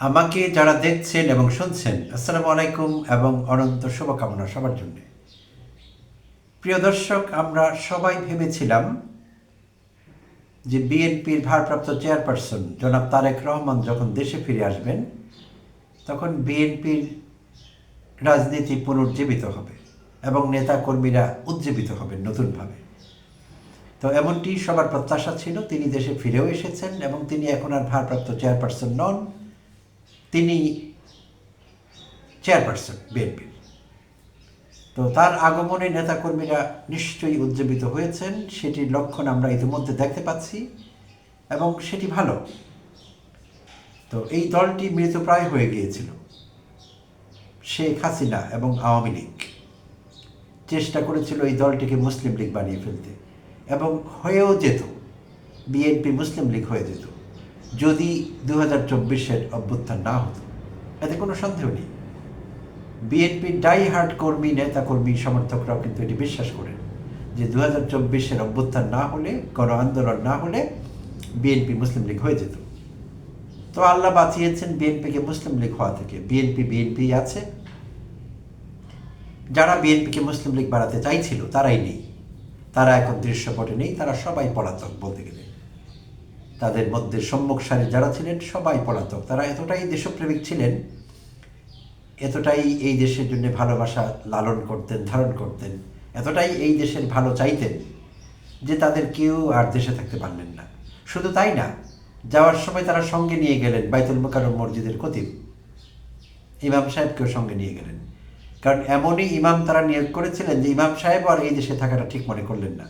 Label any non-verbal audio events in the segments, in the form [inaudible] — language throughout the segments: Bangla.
আমাকে যারা দেখছেন এবং শুনছেন, আসসালামু আলাইকুম এবং অনন্ত শুভকামনা সবার জন্য। প্রিয় দর্শক, আমরা সবাই ভেবেছিলাম যে বিএনপির ভারপ্রাপ্ত চেয়ারপারসন জনাব তারেক রহমান যখন দেশে ফিরে আসবেন, তখন বিএনপির রাজনীতি পুনর্জীবিত হবে এবং নেতাকর্মীরা উজ্জীবিত হবেন নতুনভাবে। তো এমনটি সবার প্রত্যাশা ছিল, তিনি দেশে ফিরেও এসেছেন এবং তিনি এখন আর ভারপ্রাপ্ত চেয়ারপারসন নন। তিনি চেয়ারপারসন বিএনপির তো তার আগমনে নেতাকর্মীরা নিশ্চয়ই উজ্জীবিত হয়েছেন। সেটির লক্ষণ আমরা ইতিমধ্যে দেখতে পাচ্ছি এবং সেটি ভালো। তো এই দলটি মৃতপ্রায় হয়ে গিয়েছিল। শেখ হাসিনা এবং আওয়ামী লীগ। চেষ্টা করেছিল এই দলটিকে মুসলিম লীগ বানিয়ে ফেলতে এবং হয়েও যেত। বিএনপি মুসলিম লীগ হয়ে যেত। যদি দু হাজার চব্বিশের অভ্যুত্থান না হতো, এতে কোনো সন্দেহ নেই। বিএনপির ডাই হার্ড কর্মী, নেতাকর্মী, সমর্থকরাও কিন্তু এটি বিশ্বাস করেন যে দু হাজার চব্বিশের অভ্যুত্থান না হলে, গণ আন্দোলন না হলে বিএনপি মুসলিম লীগ হয়ে যেত। তো আল্লাহ বাঁচিয়েছেন বিএনপিকে মুসলিম লীগ হওয়া থেকে। বিএনপি বিএনপি আছে। যারা বিএনপিকে মুসলিম লীগ বাড়াতে চাইছিল, তারাই নেই। তারা এখন দৃশ্যপটে নেই, তারা সবাই পলাতক বলতে গেলে। তাদের মধ্যে সম্মুখ সারি যারা ছিলেন, সবাই পলাতক। তারা এতটাই দেশপ্রেমিক ছিলেন, এতটাই এই দেশের জন্য ভালোবাসা লালন করতেন, ধারণ করতেন, এতটাই এই দেশের ভালো চাইতেন যে তাদের কেউ আর দেশে থাকতে পারলেন না। শুধু তাই না, যাওয়ার সময় তারা সঙ্গে নিয়ে গেলেন বাইতুল মোকারম মসজিদের খতিব। ইমাম সাহেবকেও সঙ্গে নিয়ে গেলেন। কারণ এমনই ইমাম তারা নিয়োগ করেছিলেন যে ইমাম সাহেব আর এই দেশে থাকাটা ঠিক মনে করলেন না।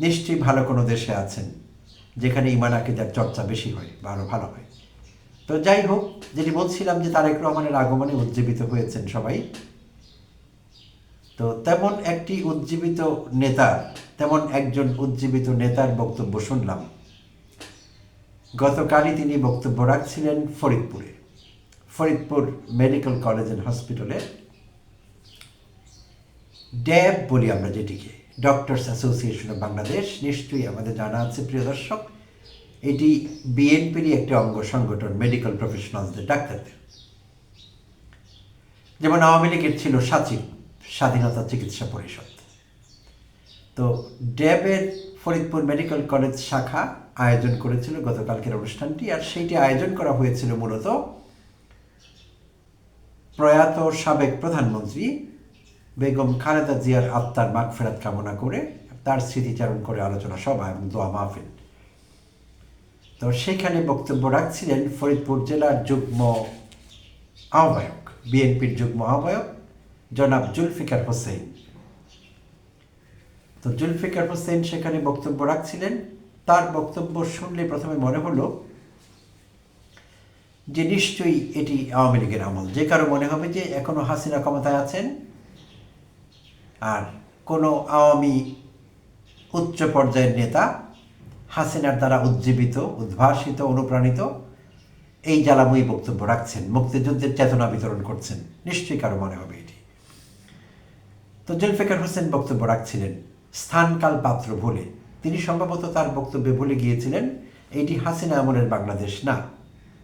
নিশ্চয়ই ভালো কোনো দেশে আছেন। যেখানে ইমান আকিদার চর্চা বেশি হয় বা আরও ভালো হয়। তো যাই হোক, যেটি বলছিলাম যে তারেক রহমানের আগমনে উজ্জীবিত হয়েছেন সবাই, তো তেমন একটি উজ্জীবিত নেতা, তেমন একজন উজ্জীবিত নেতার বক্তব্য শুনলাম। গতকালই তিনি বক্তব্য রাখছিলেন ফরিদপুরে, ফরিদপুর মেডিকেল কলেজ অ্যান্ড হসপিটালে। ড্যাব বলি আমরা যেটিকে। ডক্টরস অ্যাসোসিয়েশন অফ বাংলাদেশ নিশ্চয়ই আমাদের জানা আছে, প্রিয় দর্শক। এটি বিএনপিরই একটি অঙ্গ সংগঠন মেডিকেল প্রফেশনালসদের ডাক্তারদের। যেমন আওয়ামী লীগের ছিল সাচিব, স্বাধীনতা চিকিৎসা পরিষদ। তো ড্যাবের ফরিদপুর মেডিকেল কলেজ শাখা আয়োজন করেছিল গতকালকের অনুষ্ঠানটি, আর সেইটি আয়োজন করা হয়েছিল মূলত প্রয়াত সাবেক প্রধানমন্ত্রী বেগম খালেদা জিয়ার আত্মার মাগফেরাত কামনা করে তার স্মৃতিচারণ করে আলোচনা সভা এবং দোয়া মাহফিল। তো সেখানে বক্তব্য রাখছিলেন ফরিদপুর জেলার যুগ্ম আহ্বায়ক, বিএনপির যুগ্ম আহ্বায়ক জনাব জুলফিকার হোসেন। তো জুলফিকার হোসেন সেখানে বক্তব্য রাখছিলেন। তার বক্তব্য শুনলে প্রথমে মনে হলো যে নিশ্চয়ই এটি আওয়ামী লীগের আমল। যে কারও মনে হবে যে এখনও হাসিনা ক্ষমতায় আছেন আর কোনো আওয়ামী উচ্চ পর্যায়ের নেতা হাসিনার দ্বারা উজ্জীবিত, উদ্ভাসিত, অনুপ্রাণিত, এই জ্বালাময়ী বক্তব্য রাখছেন, মুক্তিযুদ্ধের চেতনা বিতরণ করছেন। নিশ্চয়ই কারও মনে হবে এটি। তো জুলফিকার হোসেন বক্তব্য রাখছিলেন, স্থানকাল পাত্র ভুলে। তিনি সম্ভবত তার বক্তব্যে ভুলে গিয়েছিলেন, এটি হাসিনা আমলের বাংলাদেশ না।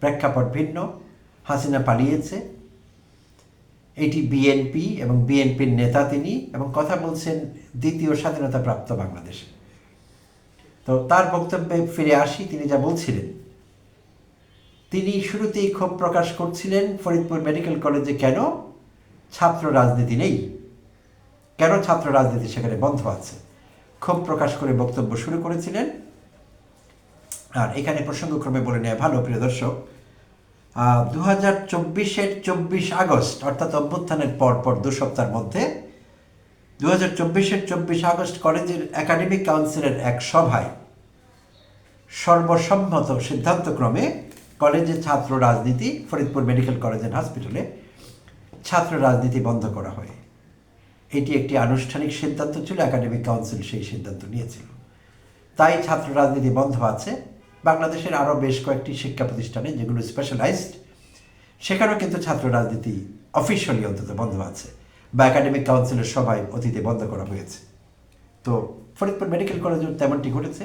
প্রেক্ষাপট ভিন্ন, হাসিনা পালিয়েছে এটি বিএনপি এবং বিএনপির নেতা তিনি এবং কথা বলছেন দ্বিতীয় স্বাধীনতা প্রাপ্ত বাংলাদেশে। তো তার বক্তব্যে ফিরে আসি, তিনি যা বলছিলেন। তিনি শুরুতেই ক্ষোভ প্রকাশ করছিলেন, ফরিদপুর মেডিকেল কলেজে কেন ছাত্র রাজনীতি নেই? কেন ছাত্র রাজনীতি সেখানে বন্ধ আছে? ক্ষোভ প্রকাশ করে বক্তব্য শুরু করেছিলেন। আর এখানে প্রসঙ্গক্রমে বলে নেওয়া ভালো, প্রিয় দর্শক দু হাজার চব্বিশের চব্বিশ আগস্ট, অর্থাৎ অভ্যুত্থানের পর পর দু সপ্তাহের মধ্যে দু হাজার চব্বিশের চব্বিশ আগস্ট কলেজের একাডেমিক কাউন্সিলের এক সভায় সর্বসম্মত সিদ্ধান্তক্রমে কলেজে ছাত্র রাজনীতি ফরিদপুর মেডিকেল কলেজ অ্যান্ড হসপিটালে ছাত্র রাজনীতি বন্ধ করা হয়। এটি একটি আনুষ্ঠানিক সিদ্ধান্ত ছিল, একাডেমিক কাউন্সিল সেই সিদ্ধান্ত নিয়েছিল। তাই ছাত্র রাজনীতি বন্ধ আছে। বাংলাদেশের আরও বেশ কয়েকটি শিক্ষা প্রতিষ্ঠানে, যেগুলো স্পেশালাইজড সেখানেও কিন্তু ছাত্র রাজনীতি অফিসিয়ালি অন্তত বন্ধ আছে বা একাডেমিক কাউন্সিলের সভায় অতীতে বন্ধ করা হয়েছে। তো ফরিদপুর মেডিকেল কলেজেও তেমনটি ঘটেছে।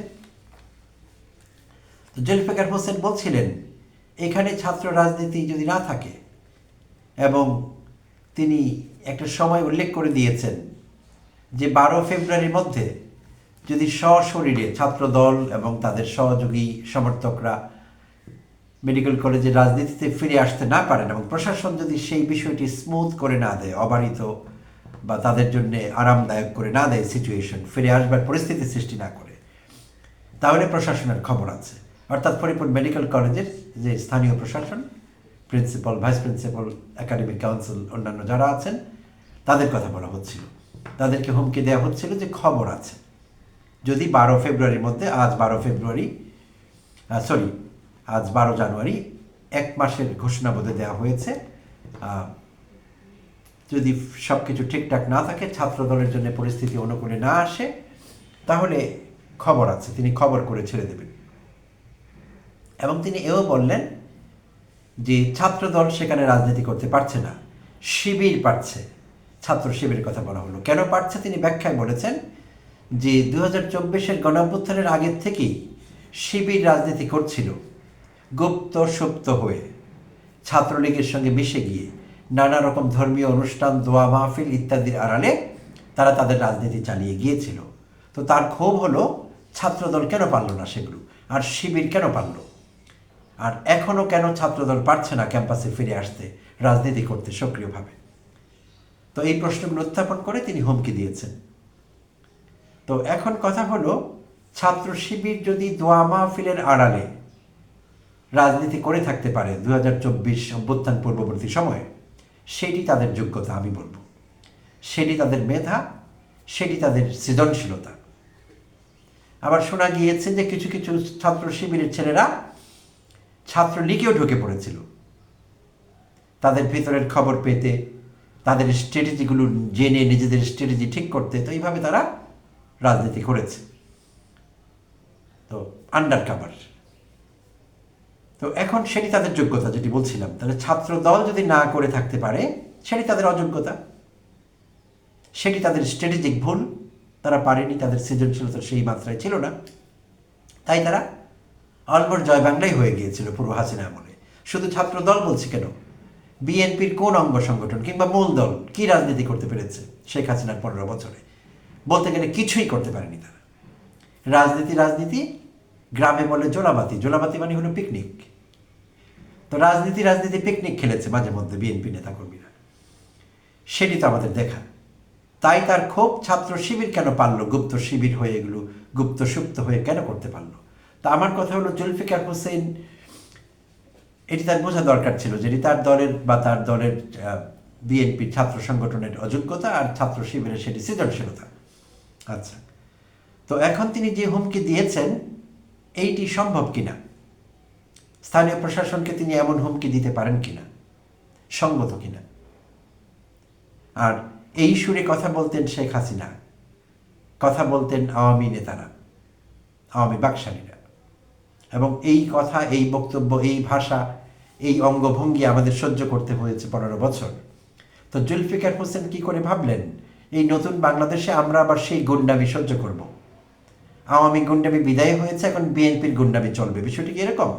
তো জুলফিকার হোসেন বলছিলেন, এখানে ছাত্র রাজনীতি যদি না থাকে এবং তিনি একটা সময় উল্লেখ করে দিয়েছেন যে বারো ফেব্রুয়ারির মধ্যে যদি সশরীরে ছাত্র দল এবং তাদের সহযোগী সমর্থকরা মেডিকেল কলেজের রাজনীতিতে ফিরে আসতে না পারেন এবং প্রশাসন যদি সেই বিষয়টি স্মুথ করে না দেয়, অবারিত বা তাদের জন্য আরামদায়ক করে না দেয় সিচুয়েশন ফিরে আসবার পরিস্থিতি সৃষ্টি না করে, তাহলে প্রশাসনের খবর আছে। অর্থাৎ ফরিদপুর মেডিকেল কলেজের যে স্থানীয় প্রশাসন principal vice principal academic council অন্যান্য যারা আছেন, তাদের কথা বলা হচ্ছিল। তাদেরকে হুমকি দেওয়া হচ্ছিল যে খবর আছে। যদি বারো ফেব্রুয়ারির মধ্যে, আজ বারো ফেব্রুয়ারি সরি আজ বারো জানুয়ারি, এক মাসের ঘোষণা বোধে দেওয়া হয়েছে। যদি সব কিছু ঠিকঠাক না থাকে ছাত্র দলের জন্য পরিস্থিতি অনুকূলে না আসে, তাহলে খবর আছে, তিনি খবর করে ছেড়ে দেবেন। এবং তিনি এও বললেন যে ছাত্র দল সেখানে রাজনীতি করতে পারছে না, শিবির পারছে। ছাত্র শিবিরের কথা বলা হলো। কেন পারছে? তিনি ব্যাখ্যায় বলেছেন যে দু হাজার চব্বিশের গণঅভ্যুত্থানের আগের থেকেই শিবির রাজনীতি করছিল, গুপ্ত সুপ্ত হয়ে। ছাত্রলীগের সঙ্গে মিশে গিয়ে নানা রকম ধর্মীয় অনুষ্ঠান, দোয়া মাহফিল ইত্যাদির আড়ালে তারা তাদের রাজনীতি চালিয়ে গিয়েছিল। তো তার ক্ষোভ হলো, ছাত্রদল কেন পারল না সেগুলো? আর শিবির কেন পারল? আর এখনও কেন ছাত্রদল পারছে না ক্যাম্পাসে ফিরে আসতে, রাজনীতি করতে সক্রিয়ভাবে? তো এই প্রশ্নগুলো উত্থাপন করে তিনি হুমকি দিয়েছেন। তো এখন কথা হলো, ছাত্র শিবির যদি দোয়া মাহফিলের আড়ালে রাজনীতি করে থাকতে পারে দু হাজার চব্বিশ অভ্যুত্থান পূর্ববর্তী সময়ে, সেটি তাদের যোগ্যতা, আমি বলব। সেটি তাদের মেধা, সেটি তাদের সৃজনশীলতা। আবার শোনা গিয়েছে যে কিছু কিছু ছাত্র শিবিরের ছেলেরা ছাত্রলীগেও ঢুকে পড়েছিল। তাদের ভিতরের খবর পেতে, তাদের স্ট্র্যাটেজিগুলো জেনে, নিজেদের স্ট্র্যাটেজি ঠিক করতে, তো এইভাবে তারা রাজনীতি করেছে। তো আন্ডার কাভার তো এখন সেটি তাদের যোগ্যতা, যেটি বলছিলাম। তাহলে ছাত্র দল যদি না করে থাকতে পারে, সেটি তাদের অযোগ্যতা। সেটি তাদের স্ট্র্যাটেজিক ভুল। তারা পারেনি, তাদের সৃজনশীলতা সেই মাত্রায় ছিল না। তাই তারা অলমোস্ট জয় বাংলাই হয়ে গিয়েছিল পূর্ব হাসিনা আমলে। শুধু ছাত্র দল বলছি কেন? বিএনপির কোন অঙ্গ সংগঠন কিংবা মূল দল কি রাজনীতি করতে পেরেছে শেখ হাসিনার পনেরো বছরে? বলতে গেলে কিছুই করতে পারেনি তারা। রাজনীতি রাজনীতি, গ্রামে বলে জোলাবাতি। জোলাবাতি মানে হলো পিকনিক তো রাজনীতি রাজনীতি পিকনিক খেলেছে মাঝে মধ্যে বিএনপি নেতাকর্মীরা। সেটি তো আমাদের দেখা। তাই তার ক্ষোভ ছাত্র শিবির কেন পারল? গুপ্ত শিবির হয়ে এগুলো, গুপ্ত সুপ্ত হয়ে কেন করতে পারল? তা আমার কথা হলো জুলফিকার হোসেন, এটি তার বোঝা দরকার ছিল যেটি তার দলের বা তার দলের বিএনপি ছাত্র সংগঠনের অযোগ্যতা আর ছাত্র শিবিরের সেটি সৃজনশীলতা। আচ্ছা। তো এখন তিনি যে হুমকি দিয়েছেন, এইটি সম্ভব কিনা? স্থানীয় প্রশাসনকে তিনি এমন হুমকি দিতে পারেন কিনা? সঙ্গত কিনা? আর এই সুরে কথা বলতেন শেখ হাসিনা। কথা বলতেন আওয়ামী নেতারা, আওয়ামী বাকশালীরা। এবং এই কথা, এই বক্তব্য, এই ভাষা, এই অঙ্গভঙ্গি আমাদের সহ্য করতে হয়েছে পনেরো বছর। তো জুলফিকার হোসেন কি করে ভাবলেন? এই নতুন বাংলাদেশে আমরা আবার সেই গুন্ডামি সহ্য করব। আওয়ামী গুন্ডামি বিদায় হয়েছে, এখন বিএনপির গুন্ডামি চলবে। বিষয়টি এরকম?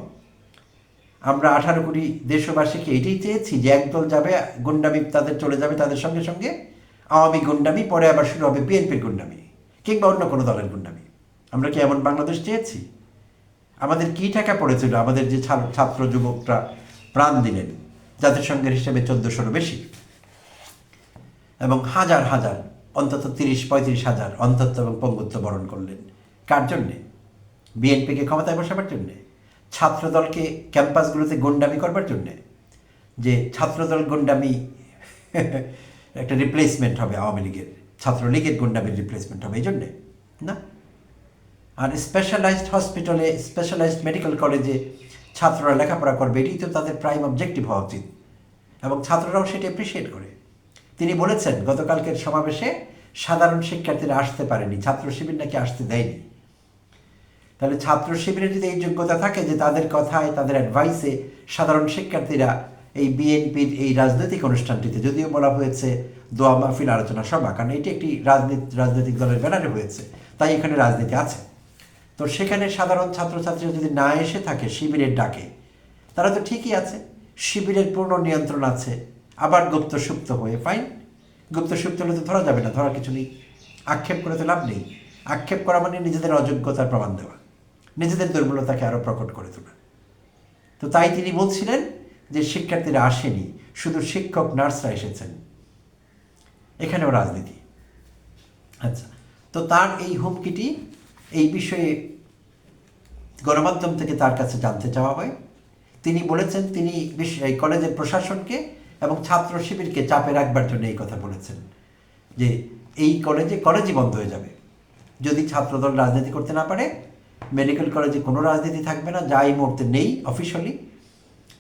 আমরা আঠারো কোটি দেশবাসীকে এটাই চেয়েছি যে একদল যাবে, গুন্ডামি তাদের চলে যাবে তাদের সঙ্গে সঙ্গে। আওয়ামী গুন্ডামি, পরে আবার শুরু হবে বিএনপির গুন্ডামি কিংবা অন্য কোনো দলের গুন্ডামি। আমরা কি এমন বাংলাদেশ চেয়েছি? আমাদের কি টাকা পড়েছিল? আমাদের যে ছাত্র যুবকরা প্রাণ দিলেন সঙ্গে হিসেবে চোদ্দশোরও বেশি। এবং হাজার হাজার, অন্তত তিরিশ, পঁয়ত্রিশ হাজার অন্তত এবং পঙ্গুত্ব বরণ করলেন। কার জন্যে? বিএনপিকে ক্ষমতায় বসাবার জন্যে? ছাত্রদলকে ক্যাম্পাসগুলোতে গুন্ডামি করবার জন্যে? যে ছাত্রদল গুন্ডামি [laughs] একটা রিপ্লেসমেন্ট হবে আওয়ামী লীগের, ছাত্রলীগের গুন্ডামির রিপ্লেসমেন্ট হবে, এই জন্যে? না? আর স্পেশালাইজড হসপিটালে স্পেশালাইজড মেডিকেল কলেজে ছাত্ররা লেখাপড়া করবে এটি তো তাদের প্রাইম অবজেক্টিভ হওয়া উচিত। এবং ছাত্ররাও সেটি অ্যাপ্রিসিয়েট করে। তিনি বলেছেন, গতকালকের সমাবেশে সাধারণ শিক্ষার্থীরা আসতে পারেনি, ছাত্র শিবির নাকি আসতে দেয়নি। তাহলে ছাত্র শিবিরের যদি এই যোগ্যতা থাকে যে তাদের কথায়, তাদের অ্যাডভাইসে সাধারণ শিক্ষার্থীরা এই বিএনপির এই রাজনৈতিক অনুষ্ঠানটিতে, যদিও বলা হয়েছে দোয়া মাহফিল আলোচনা সভা, কারণ এটি একটি রাজনীতি, রাজনৈতিক দলের ব্যানারে হয়েছে, তাই এখানে রাজনীতি আছে। তো সেখানে সাধারণ ছাত্রছাত্রীরা যদি না এসে থাকে শিবিরের ডাকে, তারা তো ঠিকই আছে, শিবিরের পূর্ণ নিয়ন্ত্রণ আছে আবার গুপ্ত সুপ্ত হয়ে ফাইন গুপ্ত সুপ্ত হলে তো ধরা যাবে না, ধরার কিছু নেই। আক্ষেপ করে তো লাভ নেই। আক্ষেপ করা মানে নিজেদের অযোগ্যতার প্রমাণ দেওয়া। নিজেদের দুর্বলতাকে আরও প্রকট করে তোলা। তো তাই তিনি বলছিলেন যে শিক্ষার্থীরা আসেনি, শুধু শিক্ষক, নার্সরা এসেছেন। এখানেও রাজনীতি। আচ্ছা তো তার এই হুমকিটি এই বিষয়ে গণমাধ্যম থেকে তার কাছে জানতে চাওয়া হয়। তিনি বলেছেন তিনি কলেজের প্রশাসনকে এবং ছাত্র শিবিরকে চাপে রাখবার জন্য এই কথা বলেছেন যে এই কলেজে, কলেজই বন্ধ হয়ে যাবে। যদি ছাত্রদল রাজনীতি করতে না পারে, মেডিকেল কলেজে কোনো রাজনীতি থাকবে না, যা এই মুহূর্তে নেই অফিসিয়ালি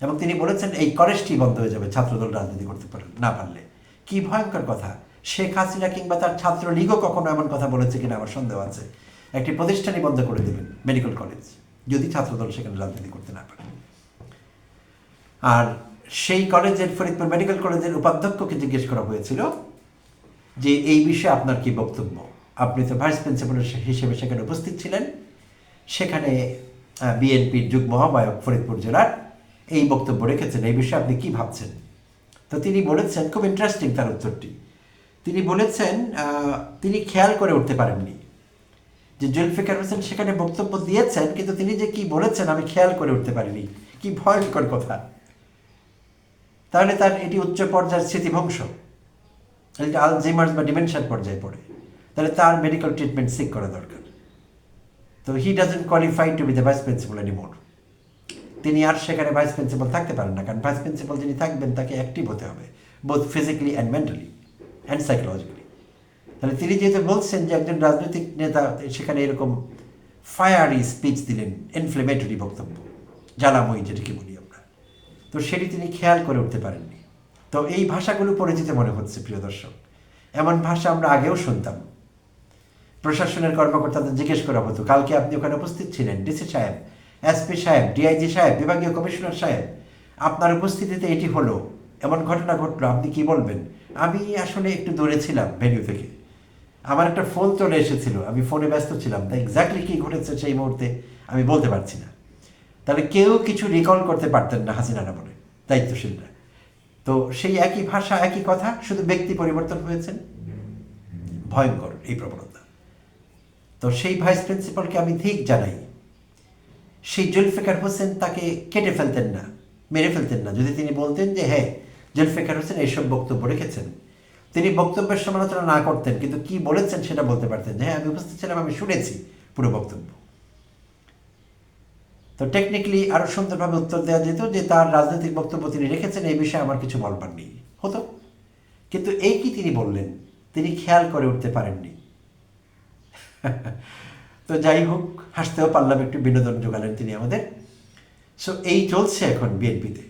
এবং তিনি বলেছেন, এই কলেজটি বন্ধ হয়ে যাবে, ছাত্রদল রাজনীতি করতে পারে, না পারলে। কি ভয়ঙ্কর কথা। শেখ হাসিনা কিংবা তার ছাত্র লীগও কখনো এমন কথা বলেছে কিনা আমার সন্দেহ আছে। একটি প্রতিষ্ঠানই বন্ধ করে দেবেন, মেডিকেল কলেজ, যদি ছাত্রদল সেখানে রাজনীতি করতে না পারে। আর সেই কলেজের ফরিদপুর মেডিকেল কলেজের উপাধ্যক্ষকে জিজ্ঞেস করা হয়েছিল যে এই বিষয়ে আপনার কি বক্তব্য? আপনি তো ভাইস প্রিন্সিপাল হিসেবে সেখানে উপস্থিত ছিলেন। সেখানে বিএনপির যুগ্ম আহ্বায়ক ফরিদপুর জেলার এই বক্তব্য রেখেছেন। এই বিষয়ে আপনি কি ভাবছেন? তো তিনি বলেছেন, খুব ইন্টারেস্টিং তার উত্তরটি। তিনি বলেছেন তিনি খেয়াল করে উঠতে পারেননি যে জুলফিকার হোসেন সেখানে বক্তব্য দিয়েছেন, কিন্তু তিনি যে কি বলেছেন আমি খেয়াল করে উঠতে পারিনি। কি ভয়ঙ্কর কথা। তাহলে তার এটি উচ্চ পর্যায়ের স্মৃতিভংশ। এটা আলজিমার্স বা ডিমেনশন পর্যায়ে পড়ে। তাহলে তার মেডিকেল ট্রিটমেন্ট সিক করা দরকার। তো he doesn't qualify to be the vice principal anymore তিনি আর সেখানে ভাইস প্রিন্সিপাল থাকতে পারেন না, কারণ ভাইস প্রিন্সিপাল যিনি থাকবেন, তাকে অ্যাক্টিভ হতে হবে both physically and mentally and psychologically তাহলে তিনি যেহেতু বলছেন যে একজন রাজনৈতিক নেতা, সেখানে এরকম ফায়ারি স্পিচ দিলেন ইনফ্লেমেটরি বক্তব্য, জ্বালাময়ী যেটাকে বলি। তো সেটি তিনি খেয়াল করে উঠতে পারেননি। তো এই ভাষাগুলো পরিচিত মনে হচ্ছে, প্রিয় দর্শক। এমন ভাষা আমরা আগেও শুনতাম। প্রশাসনের কর্মকর্তাদের জিজ্ঞেস করা হতো, কালকে আপনি ওখানে উপস্থিত ছিলেন? ডিসি সাহেব এসপি সাহেব ডিআইজি সাহেব, বিভাগীয় কমিশনার সাহেব, আপনার উপস্থিতিতে এটি হলো, এমন ঘটনা ঘটলো, আপনি কি বলবেন? আমি আসলে একটু দূরে ছিলাম ভেন্যু থেকে। আমার একটা ফোন চলে এসেছিল, আমি ফোনে ব্যস্ত ছিলাম তাই এক্স্যাক্টলি কী ঘটেছে সেই মুহূর্তে আমি বলতে পারছি না। তাহলে কেউ কিছু রিকল করতে পারতেন না হাসিনারা বলে, দায়িত্বশীলরা। তো সেই একই ভাষা, একই কথা, শুধু ব্যক্তি পরিবর্তন হয়েছেন? ভয়ঙ্কর এই প্রবণতা। তো সেই ভাইস প্রিন্সিপালকে আমি ঠিক জানাই, সেই জুলফিকার হোসেন তাকে কেটে ফেলতেন না, মেরে ফেলতেন না। যদি তিনি বলতেন যে হ্যাঁ জুলফিকার হোসেন এইসব বক্তব্য রেখেছেন। তিনি বক্তব্যের সমালোচনা না করতেন, কিন্তু কি বলেছেন সেটা বলতে পারতেন যে হ্যাঁ আমি উপস্থিত ছিলাম, আমি শুনেছি পুরো বক্তব্য। তো টেকনিক্যালি আরও সুন্দরভাবে উত্তর দেওয়া যেত যে তার রাজনৈতিক বক্তব্য তিনি রেখেছেন, এই বিষয়ে আমার কিছু বলবার নেই। হতো। কিন্তু এই কি তিনি বললেন, তিনি খেয়াল করে উঠতে পারেননি। [laughs] তো যাই হোক, হাসতেও পারলাম, একটু বিনোদন যোগালেন তিনি আমাদের। সো এই চলছে এখন বিএনপিতে।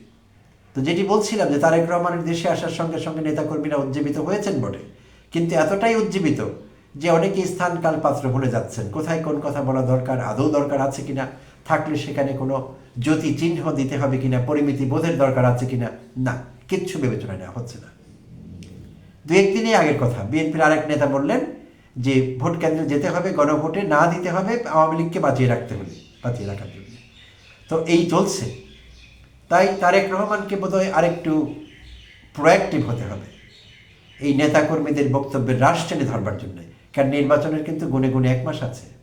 তো যেটি বলছিলাম যে তারেক রহমানের দেশে আসার সঙ্গে সঙ্গে নেতাকর্মীরা উজ্জীবিত হয়েছেন বটে। কিন্তু এতটাই উজ্জীবিত যে অনেকে স্থান কাল পাত্র ভুলে যাচ্ছেন। কোথায় কোন কথা বলা দরকার, আদৌ দরকার আছে কিনা থাকলে সেখানে কোনো জ্যোতি চিহ্ন দিতে হবে কিনা, পরিমিতি বোধের দরকার আছে কিনা, না, কিচ্ছু বিবেচনা নেওয়া হচ্ছে না। দু একদিনই আগের কথা, বিএনপির আরেক নেতা বললেন যে ভোট কেন্দ্রে যেতে হবে, গণভোটে না দিতে হবে, আওয়ামী লীগকে বাঁচিয়ে রাখতে হবে, বাঁচিয়ে রাখার জন্য। তো এই চলছে। তাই তারেক রহমানকে বোধহয় আরেকটু প্রোয়াক্টিভ হতে হবে। এই নেতাকর্মীদের বক্তব্যের রাশ টেনে ধরবার জন্য। কারণ নির্বাচনের কিন্তু গুনে গুনে এক মাস আছে।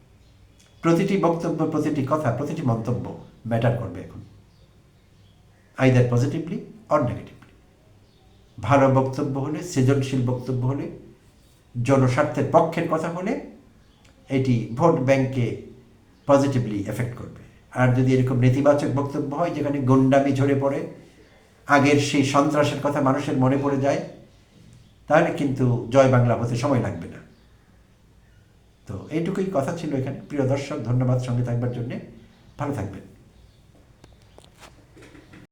প্রতিটি বক্তব্য, প্রতিটি কথা, প্রতিটি মন্তব্য ম্যাটার করবে এখন। আইদার পজিটিভলি অর নেগেটিভলি ভালো বক্তব্য হলে, সৃজনশীল বক্তব্য হলে, জনস্বার্থের পক্ষের কথা হলে, এটি ভোট ব্যাংকে পজিটিভলি এফেক্ট করবে। আর যদি এরকম নেতিবাচক বক্তব্য হয়, যেখানে গন্ডামি ঝরে পড়ে, আগের সেই সন্ত্রাসের কথা মানুষের মনে পড়ে যায়, তাহলে কিন্তু জয় বাংলা হতে সময় লাগবে না। তো এইটুকুই কথা ছিল এখানে। প্রিয় দর্শক ধন্যবাদ সঙ্গে থাকবার জন্যে। ভালো থাকবেন।